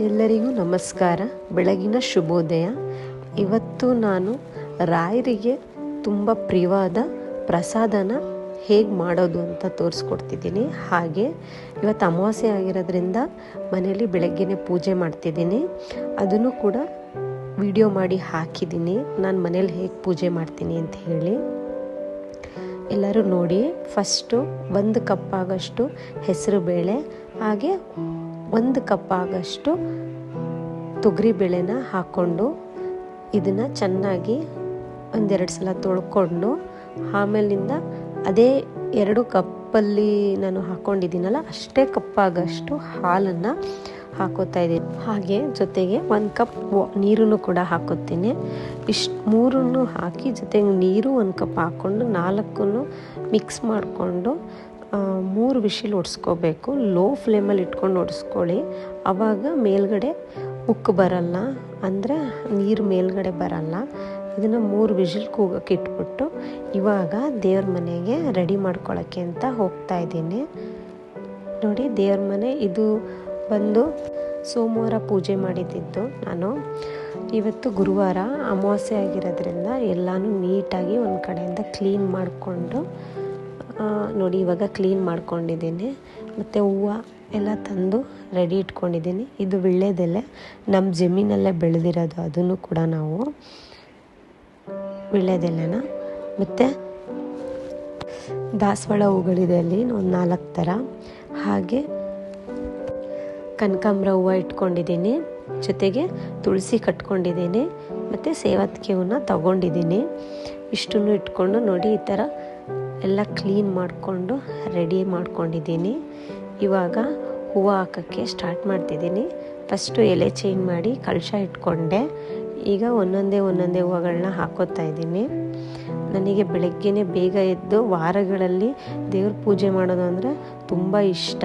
ಎಲ್ಲರಿಗೂ ನಮಸ್ಕಾರ. ಬೆಳಗಿನ ಶುಭೋದಯ. ಇವತ್ತು ನಾನು ರಾಯರಿಗೆ ತುಂಬ ಪ್ರಿಯವಾದ ಪ್ರಸಾದನ ಹೇಗೆ ಮಾಡೋದು ಅಂತ ತೋರಿಸ್ಕೊಡ್ತಿದ್ದೀನಿ. ಹಾಗೆ ಇವತ್ತು ಅಮಾವಾಸ್ಯೆ ಆಗಿರೋದ್ರಿಂದ ಮನೆಯಲ್ಲಿ ಬೆಳಗ್ಗೆನೆ ಪೂಜೆ ಮಾಡ್ತಿದ್ದೀನಿ. ಅದನ್ನು ಕೂಡ ವಿಡಿಯೋ ಮಾಡಿ ಹಾಕಿದ್ದೀನಿ. ನಾನು ಮನೇಲಿ ಹೇಗೆ ಪೂಜೆ ಮಾಡ್ತೀನಿ ಅಂತ ಹೇಳಿ. ಎಲ್ಲರೂ ನೋಡಿ. ಫಸ್ಟು ಒಂದು ಕಪ್ ಆಗೋಷ್ಟು ಹೆಸರು ಬೇಳೆ, ಹಾಗೆ ಒಂದು ಕಪ್ ಆಗಷ್ಟು ತೊಗರಿ ಬೇಳೆನ ಹಾಕ್ಕೊಂಡು ಇದನ್ನು ಚೆನ್ನಾಗಿ ಒಂದೆರಡು ಸಲ ತೊಳ್ಕೊಂಡು ಆಮೇಲಿಂದ ಅದೇ ಎರಡು ಕಪ್ಪಲ್ಲಿ ನಾನು ಹಾಕ್ಕೊಂಡಿದ್ದೀನಲ್ಲ ಅಷ್ಟೇ ಕಪ್ಪಾಗಷ್ಟು ಹಾಲನ್ನು ಹಾಕೋತಾ ಇದ್ದೀನಿ. ಹಾಗೆ ಜೊತೆಗೆ ಒಂದು ಕಪ್ ನೀರನ್ನು ಕೂಡ ಹಾಕೋತೀನಿ. ಇಷ್ಟು ಮೂರನ್ನು ಹಾಕಿ ಜೊತೆಗೆ ನೀರು ಒಂದು ಕಪ್ ಹಾಕ್ಕೊಂಡು ನಾಲ್ಕು ಮಿಕ್ಸ್ ಮಾಡಿಕೊಂಡು ಮೂರು ವಿಶಿಲ್ ಒಡ್ಸ್ಕೋಬೇಕು ಲೋ ಫ್ಲೇಮಲ್ಲಿ ಇಟ್ಕೊಂಡು ಒಡಿಸ್ಕೊಳ್ಳಿ ಆವಾಗ ಮೇಲ್ಗಡೆ ಉಕ್ಕು ಬರಲ್ಲ. ಅಂದರೆ ನೀರು ಮೇಲ್ಗಡೆ ಬರಲ್ಲ. ಇದನ್ನು ಮೂರು ವಿಷಿಲ್ ಕೂಗಕ್ಕೆ ಇಟ್ಬಿಟ್ಟು ಇವಾಗ ದೇವ್ರ ಮನೆಗೆ ರೆಡಿ ಮಾಡ್ಕೊಳ್ಳೋಕ್ಕೆ ಅಂತ ಹೋಗ್ತಾ ಇದ್ದೀನಿ. ನೋಡಿ, ದೇವ್ರ ಮನೆ, ಇದು ಬಂದು ಸೋಮವಾರ ಪೂಜೆ ಮಾಡಿದ್ದಿದ್ದು ನಾನು. ಇವತ್ತು ಗುರುವಾರ ಅಮಾವಾಸ್ಯೆ ಆಗಿರೋದ್ರಿಂದ ಎಲ್ಲನೂ ನೀಟಾಗಿ ಒಂದು ಕಡೆಯಿಂದ ಕ್ಲೀನ್ ಮಾಡಿಕೊಂಡು ನೋಡಿ, ಇವಾಗ ಕ್ಲೀನ್ ಮಾಡ್ಕೊಂಡಿದ್ದೀನಿ. ಮತ್ತು ಹೂವು ಎಲ್ಲ ತಂದು ರೆಡಿ ಇಟ್ಕೊಂಡಿದ್ದೀನಿ. ಇದು ವಿಳ್ಳೆದೆಲೆ. ನಮ್ಮ ಜಮೀನಲ್ಲೇ ಬೆಳೆದಿರೋದು ಅದನ್ನು ಕೂಡ ನಾವು ವಿಳ್ಳೆದೆಲೆನ. ಮತ್ತು ದಾಸವಾಳ ಹೂಗಳಿದೆ ಅಲ್ಲಿ, ಒಂದು ನಾಲ್ಕು ಥರ ಹಾಗೆ ಕನಕಾಂಬ್ರ ಹೂವು ಇಟ್ಕೊಂಡಿದ್ದೀನಿ. ಜೊತೆಗೆ ತುಳಸಿ ಕಟ್ಕೊಂಡಿದ್ದೀನಿ. ಮತ್ತು ಸೇವತ್ಕೆ ಹೂವನ್ನ ತಗೊಂಡಿದ್ದೀನಿ. ಇಷ್ಟನ್ನು ಇಟ್ಕೊಂಡು ನೋಡಿ, ಈ ಥರ ಎಲ್ಲ ಕ್ಲೀನ್ ಮಾಡಿಕೊಂಡು ರೆಡಿ ಮಾಡ್ಕೊಂಡಿದ್ದೀನಿ. ಇವಾಗ ಹೂವು ಹಾಕೋಕ್ಕೆ ಸ್ಟಾರ್ಟ್ ಮಾಡ್ತಿದ್ದೀನಿ. ಫಸ್ಟು ಎಲೆ ಚೇಂಜ್ ಮಾಡಿ ಕಳಶ ಇಟ್ಕೊಂಡೆ. ಈಗ ಒಂದೊಂದೇ ಒಂದೊಂದೇ ಹೂವುಗಳನ್ನ ಹಾಕೋತಾ ಇದ್ದೀನಿ. ನನಗೆ ಬೆಳಗ್ಗೆನೇ ಬೇಗ ಎದ್ದು ವಾರಗಳಲ್ಲಿ ದೇವ್ರ ಪೂಜೆ ಮಾಡೋದು ಅಂದರೆ ತುಂಬ ಇಷ್ಟ.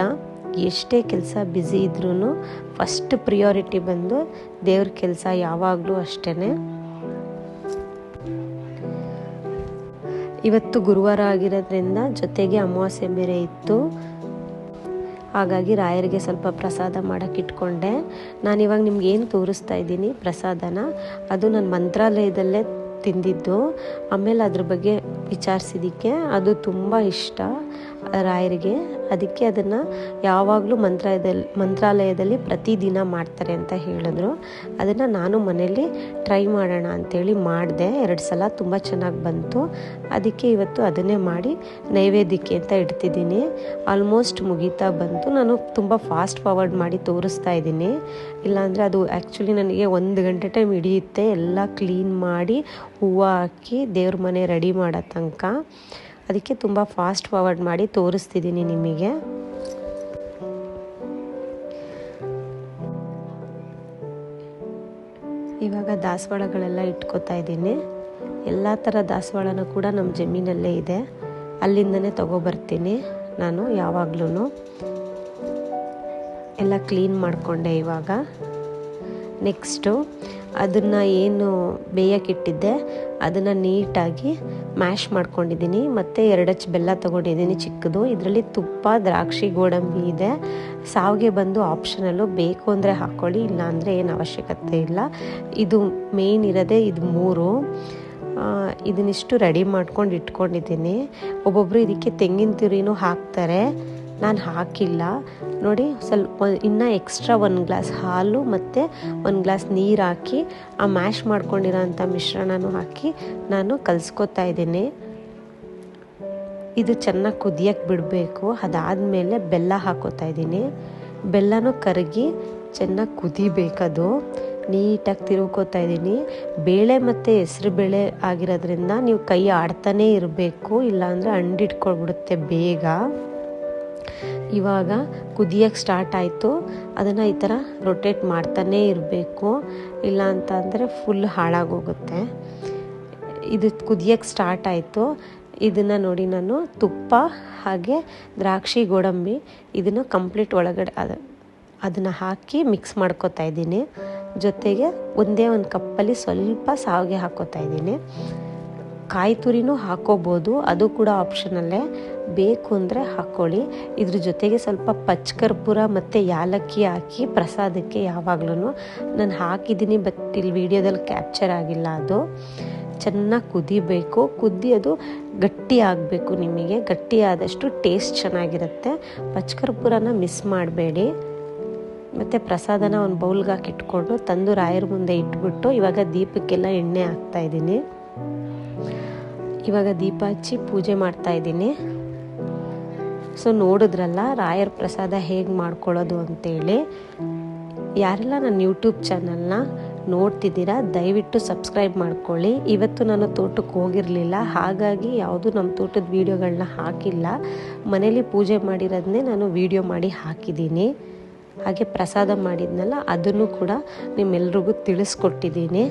ಎಷ್ಟೇ ಕೆಲಸ ಬ್ಯುಸಿ ಇದ್ರೂ ಫಸ್ಟ್ ಪ್ರಿಯಾರಿಟಿ ಬಂದು ದೇವ್ರ ಕೆಲಸ ಯಾವಾಗಲೂ ಅಷ್ಟೇ ಇವತ್ತು ಗುರುವಾರ ಆಗಿರೋದ್ರಿಂದ ಜೊತೆಗೆ ಅಮಾವಾಸ್ಯೆ ಬೇರೆ ಇತ್ತು. ಹಾಗಾಗಿ ರಾಯರಿಗೆ ಸ್ವಲ್ಪ ಪ್ರಸಾದ ಮಾಡೋಕ್ಕೆ ಇಟ್ಕೊಂಡೆ. ನಾನಿವಾಗ ನಿಮ್ಗೆ ಏನು ತೋರಿಸ್ತಾ ಇದ್ದೀನಿ ಪ್ರಸಾದನ, ಅದು ನನ್ನ ಮಂತ್ರಾಲಯದಲ್ಲೇ ತಿಂದಿದ್ದು. ಆಮೇಲೆ ಅದ್ರ ಬಗ್ಗೆ ವಿಚಾರಿಸಿದ್ದಕ್ಕೆ ಅದು ತುಂಬ ಇಷ್ಟ ರಾಯರಿಗೆ. ಅದಕ್ಕೆ ಅದನ್ನು ಯಾವಾಗಲೂ ಮಂತ್ರಾಲಯದಲ್ಲಿ ಮಂತ್ರಾಲಯದಲ್ಲಿ ಪ್ರತಿದಿನ ಮಾಡ್ತಾರೆ ಅಂತ ಹೇಳಿದ್ರು. ಅದನ್ನು ನಾನು ಮನೇಲಿ ಟ್ರೈ ಮಾಡೋಣ ಅಂಥೇಳಿ ಮಾಡಿದೆ. ಎರಡು ಸಲ ತುಂಬ ಚೆನ್ನಾಗಿ ಬಂತು. ಅದಕ್ಕೆ ಇವತ್ತು ಅದನ್ನೇ ಮಾಡಿ ನೈವೇದ್ಯಕ್ಕೆ ಅಂತ ಇಡ್ತಿದ್ದೀನಿ. ಆಲ್ಮೋಸ್ಟ್ ಮುಗೀತಾ ಬಂತು. ನಾನು ತುಂಬ ಫಾಸ್ಟ್ ಫಾರ್ವರ್ಡ್ ಮಾಡಿ ತೋರಿಸ್ತಾ ಇದ್ದೀನಿ. ಇಲ್ಲಾಂದರೆ ಅದು ಆ್ಯಕ್ಚುಲಿ ನನಗೆ ಒಂದು ಗಂಟೆ ಟೈಮ್ ಹಿಡಿಯುತ್ತೆ. ಎಲ್ಲ ಕ್ಲೀನ್ ಮಾಡಿ ಹೂವು ಹಾಕಿ ದೇವ್ರ ಮನೆ ರೆಡಿ ಮಾಡೋ ತನಕ. ಅದಕ್ಕೆ ತುಂಬ ಫಾಸ್ಟ್ ಫಾರ್ವರ್ಡ್ ಮಾಡಿ ತೋರಿಸ್ತಿದ್ದೀನಿ ನಿಮಗೆ. ಇವಾಗ ದಾಸವಾಳಗಳೆಲ್ಲ ಇಟ್ಕೋತಾ ಇದ್ದೀನಿ. ಎಲ್ಲ ಥರ ದಾಸವಾಳನೂ ಕೂಡ ನಮ್ಮ ಜಮೀನಲ್ಲೇ ಇದೆ. ಅಲ್ಲಿಂದನೇ ತಗೊಬರ್ತೀನಿ ನಾನು ಯಾವಾಗ್ಲೂ ಎಲ್ಲ ಕ್ಲೀನ್ ಮಾಡಿಕೊಂಡೆ ಇವಾಗ. ನೆಕ್ಸ್ಟು ಅದನ್ನು ಏನು ಬೇಯಕ್ಕಿಟ್ಟಿದ್ದೆ ಅದನ್ನು ನೀಟಾಗಿ ಮ್ಯಾಶ್ ಮಾಡ್ಕೊಂಡಿದ್ದೀನಿ. ಮತ್ತು ಎರಡಚ್ಚು ಬೆಲ್ಲ ತೊಗೊಂಡಿದ್ದೀನಿ ಚಿಕ್ಕದು. ಇದರಲ್ಲಿ ತುಪ್ಪ, ದ್ರಾಕ್ಷಿ, ಗೋಡಂಬಿ ಇದೆ. ಸಾವಿಗೆ ಬಂದು ಆಪ್ಷನಲ್ಲು ಬೇಕು ಅಂದರೆ ಹಾಕ್ಕೊಳ್ಳಿ ಇಲ್ಲಾಂದರೆ ಏನು ಅವಶ್ಯಕತೆ ಇಲ್ಲ. ಇದು ಮೇಯ್ನ್ ಇರೋದೇ ಇದು ಮೂರು. ಇದನ್ನಿಷ್ಟು ರೆಡಿ ಮಾಡ್ಕೊಂಡು ಇಟ್ಕೊಂಡಿದ್ದೀನಿ. ಒಬ್ಬೊಬ್ಬರು ಇದಕ್ಕೆ ತೆಂಗಿನ ತುರಿನೂ ಹಾಕ್ತಾರೆ. ನಾನು ಹಾಕಿಲ್ಲ. ನೋಡಿ, ಸ್ವಲ್ಪ ಇನ್ನೂ ಎಕ್ಸ್ಟ್ರಾ ಒಂದು ಗ್ಲಾಸ್ ಹಾಲು ಮತ್ತು ಒಂದು ಗ್ಲಾಸ್ ನೀರು ಹಾಕಿ, ಆ ಮ್ಯಾಶ್ ಮಾಡ್ಕೊಂಡಿರೋ ಅಂಥ ಮಿಶ್ರಣನೂ ಹಾಕಿ ನಾನು ಕಲಿಸ್ಕೊತಾ ಇದ್ದೀನಿ. ಇದು ಚೆನ್ನಾಗಿ ಕುದಿಯಕ್ಕೆ ಬಿಡಬೇಕು. ಅದಾದಮೇಲೆ ಬೆಲ್ಲ ಹಾಕೋತಾ ಇದ್ದೀನಿ. ಬೆಲ್ಲನೂ ಕರಗಿ ಚೆನ್ನಾಗಿ ಕುದಿಬೇಕದು. ನೀಟಾಗಿ ತಿರುಗ್ಕೋತಾ ಇದ್ದೀನಿ. ಬೇಳೆ ಮತ್ತು ಹೆಸ್ರು ಬೇಳೆ ಆಗಿರೋದ್ರಿಂದ ನೀವು ಕೈ ಆಡ್ತಾನೇ ಇರಬೇಕು, ಇಲ್ಲಾಂದರೆ ಅಂಡಿಟ್ಕೊಳ್ಬಿಡುತ್ತೆ ಬೇಗ. ಇವಾಗ ಕುದಿಯೋಕ್ಕೆ ಸ್ಟಾರ್ಟ್ ಆಯಿತು. ಅದನ್ನು ಈ ಥರ ರೊಟೇಟ್ ಮಾಡ್ತಾನೇ ಇರಬೇಕು. ಇಲ್ಲ ಅಂತಂದರೆ ಫುಲ್ ಹಾಳಾಗೋಗುತ್ತೆ. ಇದು ಕುದಿಯೋಕ್ಕೆ ಸ್ಟಾರ್ಟ್ ಆಯಿತು. ಇದನ್ನು ನೋಡಿ ನಾನು ತುಪ್ಪ ಹಾಗೆ ದ್ರಾಕ್ಷಿ ಗೋಡಂಬಿ ಇದನ್ನು ಕಂಪ್ಲೀಟ್ ಒಳಗಡೆ ಅದು, ಅದನ್ನು ಹಾಕಿ ಮಿಕ್ಸ್ ಮಾಡ್ಕೊತಾ ಇದ್ದೀನಿ. ಜೊತೆಗೆ ಒಂದೇ ಒಂದು ಕಪ್ಪಲ್ಲಿ ಸ್ವಲ್ಪ ಸಾವಿಗೆ ಹಾಕೋತಾ ಇದ್ದೀನಿ. ಕಾಯಿ ತುರಿನೂ ಹಾಕೋಬೋದು. ಅದು ಕೂಡ ಆಪ್ಷನಲ್ಲೇ. ಬೇಕು ಅಂದರೆ ಹಾಕ್ಕೊಳ್ಳಿ ಇದ್ರ ಜೊತೆಗೆ ಸ್ವಲ್ಪ ಪಚ್ಕರ್ಪೂರ ಮತ್ತು ಯಾಲಕ್ಕಿ ಹಾಕಿ ಪ್ರಸಾದಕ್ಕೆ ಯಾವಾಗ್ಲೂ ನಾನು ಹಾಕಿದ್ದೀನಿ ಬಟ್ ಇಲ್ಲಿ ವಿಡಿಯೋದಲ್ಲಿ ಕ್ಯಾಪ್ಚರ್ ಆಗಿಲ್ಲ ಅದು. ಚೆನ್ನಾಗಿ ಕುದಿಬೇಕು. ಕುದಿ ಅದು ಗಟ್ಟಿ ಆಗಬೇಕು ನಿಮಗೆ. ಗಟ್ಟಿ ಆದಷ್ಟು ಟೇಸ್ಟ್ ಚೆನ್ನಾಗಿರುತ್ತೆ. ಪಚ್ಕರ್ಪೂರನ ಮಿಸ್ ಮಾಡಬೇಡಿ. ಮತ್ತು ಪ್ರಸಾದನ ಒಂದು ಬೌಲ್ಗೆ ಹಾಕಿ ಇಟ್ಕೊಂಡು ತಂದು ರಾಯರ ಮುಂದೆ ಇಟ್ಬಿಟ್ಟು ಇವಾಗ ದೀಪಕ್ಕೆಲ್ಲ ಎಣ್ಣೆ ಹಾಕ್ತಾ ಇದ್ದೀನಿ. ಇವಾಗ ದೀಪ ಹಚ್ಚಿ ಪೂಜೆ ಮಾಡ್ತಾ ಇದ್ದೀನಿ. ಸೊ ನೋಡಿದ್ರಲ್ಲ, ರಾಯರ ಪ್ರಸಾದ ಹೇಗೆ ಮಾಡ್ಕೊಳ್ಳೋದು ಅಂತೇಳಿ. ಯಾರೆಲ್ಲ ನನ್ನ ಯೂಟ್ಯೂಬ್ ಚಾನಲ್ನ ನೋಡ್ತಿದ್ದೀರಾ, ದಯವಿಟ್ಟು ಸಬ್ಸ್ಕ್ರೈಬ್ ಮಾಡ್ಕೊಳ್ಳಿ. ಇವತ್ತು ನಾನು ತೋಟಕ್ಕೆ ಹೋಗಿರಲಿಲ್ಲ, ಹಾಗಾಗಿ ಯಾವುದು ನಮ್ಮ ತೋಟದ ವೀಡಿಯೋಗಳನ್ನ ಹಾಕಿಲ್ಲ. ಮನೇಲಿ ಪೂಜೆ ಮಾಡಿರೋದನ್ನೇ ನಾನು ವೀಡಿಯೋ ಮಾಡಿ ಹಾಕಿದ್ದೀನಿ. ಹಾಗೆ ಪ್ರಸಾದ ಮಾಡಿದ್ನಲ್ಲ, ಅದನ್ನು ಕೂಡ ನಿಮ್ಮೆಲ್ರಿಗೂ ತಿಳಿಸ್ಕೊಟ್ಟಿದ್ದೀನಿ.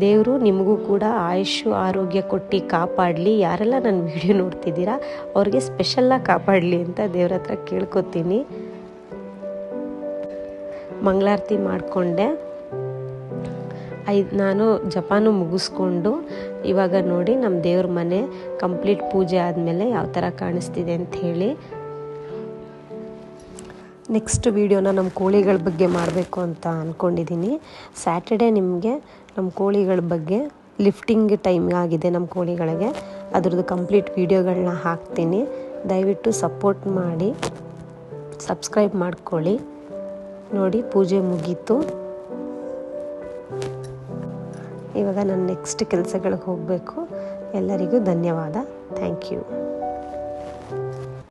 ದೇವರು ನಿಮಗೂ ಕೂಡ ಆಯುಷು ಆರೋಗ್ಯ ಕೊಟ್ಟು ಕಾಪಾಡಲಿ. ಯಾರೆಲ್ಲ ನನ್ನ ವಿಡಿಯೋ ನೋಡ್ತಿದ್ದೀರಾ, ಅವ್ರಿಗೆ ಸ್ಪೆಷಲ್ಲಾಗಿ ಕಾಪಾಡಲಿ ಅಂತ ದೇವ್ರ ಹತ್ರ ಕೇಳ್ಕೊತೀನಿ. ಮಂಗಳಾರತಿ ಮಾಡಿಕೊಂಡೆ. ಐದು, ನಾನು ಜಪಾನು ಮುಗಿಸ್ಕೊಂಡು ಇವಾಗ ನೋಡಿ ನಮ್ಮ ದೇವ್ರ ಮನೆ ಕಂಪ್ಲೀಟ್ ಪೂಜೆ ಆದಮೇಲೆ ಯಾವ ಥರ ಕಾಣಿಸ್ತಿದೆ ಅಂತ ಹೇಳಿ. ನೆಕ್ಸ್ಟ್ ವೀಡಿಯೋನ ನಮ್ಮ ಕೋಳಿಗಳ ಬಗ್ಗೆ ಮಾಡಬೇಕು ಅಂತ ಅಂದ್ಕೊಂಡಿದ್ದೀನಿ ಸ್ಯಾಟರ್ಡೆ ನಿಮಗೆ ನಮ್ಮ ಕೋಳಿಗಳ ಬಗ್ಗೆ ಲಿಫ್ಟಿಂಗ್ ಟೈಮ್ ಆಗಿದೆ ನಮ್ಮ ಕೋಳಿಗಳಿಗೆ. ಅದ್ರದ್ದು ಕಂಪ್ಲೀಟ್ ವೀಡಿಯೋಗಳನ್ನ ಹಾಕ್ತೀನಿ. ದಯವಿಟ್ಟು ಸಪೋರ್ಟ್ ಮಾಡಿ ಸಬ್ಸ್ಕ್ರೈಬ್ ಮಾಡ್ಕೊಳ್ಳಿ. ನೋಡಿ, ಪೂಜೆ ಮುಗೀತು. ಇವಾಗ ನಾನು ನೆಕ್ಸ್ಟ್ ಕೆಲಸಗಳಿಗೆ ಹೋಗಬೇಕು. ಎಲ್ಲರಿಗೂ ಧನ್ಯವಾದ. Thank you